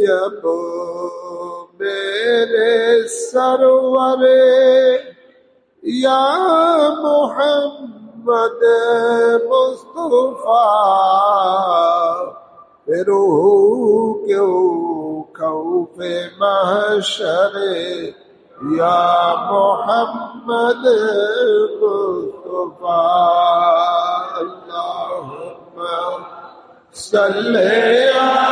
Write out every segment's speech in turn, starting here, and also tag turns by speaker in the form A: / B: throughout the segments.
A: जब मेरे सरवरे या मोहम्मद मुस्तफा फिर क्यों खौफ महशरे या मोहम्मद मुस्तफा अल्लाहुम्मा सल्ले अला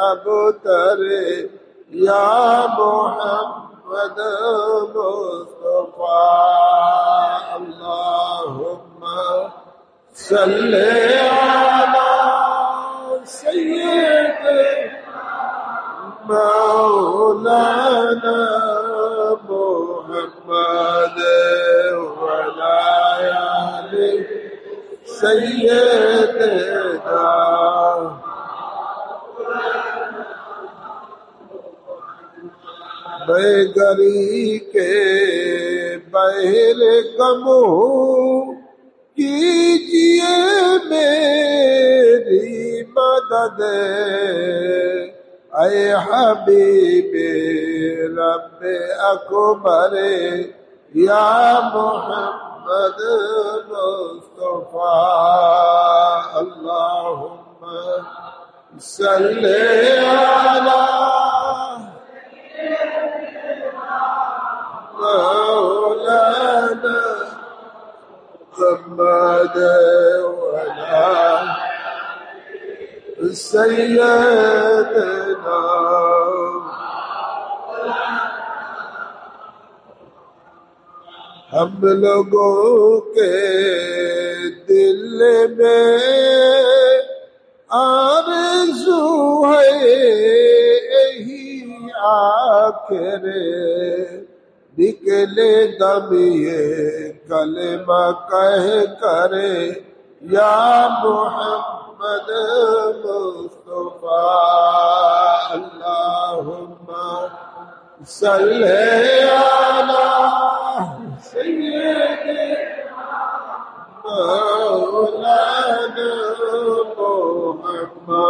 A: أبتر يا محمد المصطفى اللهم صل على سيدنا مولانا محمد وعلى آله سيدنا گری کے بہر کم ہو کیجیے میری مدد۔ اے حبیب رب اکبر، یا محمد مصطفیٰ، اللہم صلی اللہ علی محمد وعلى سيدنا हम लोगों के दिल में आरज़ू है यही आखिर پہلے دم یہ کلمہ کہہ کرے یا محمد مصطفیٰ اللہم صلی علی سیدنا مولانا محمد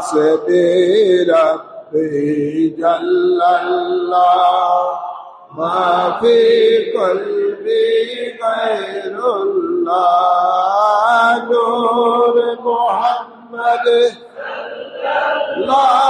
A: حسبي ربي جل الله. ما في قلبي غير الله. نور محمد. لا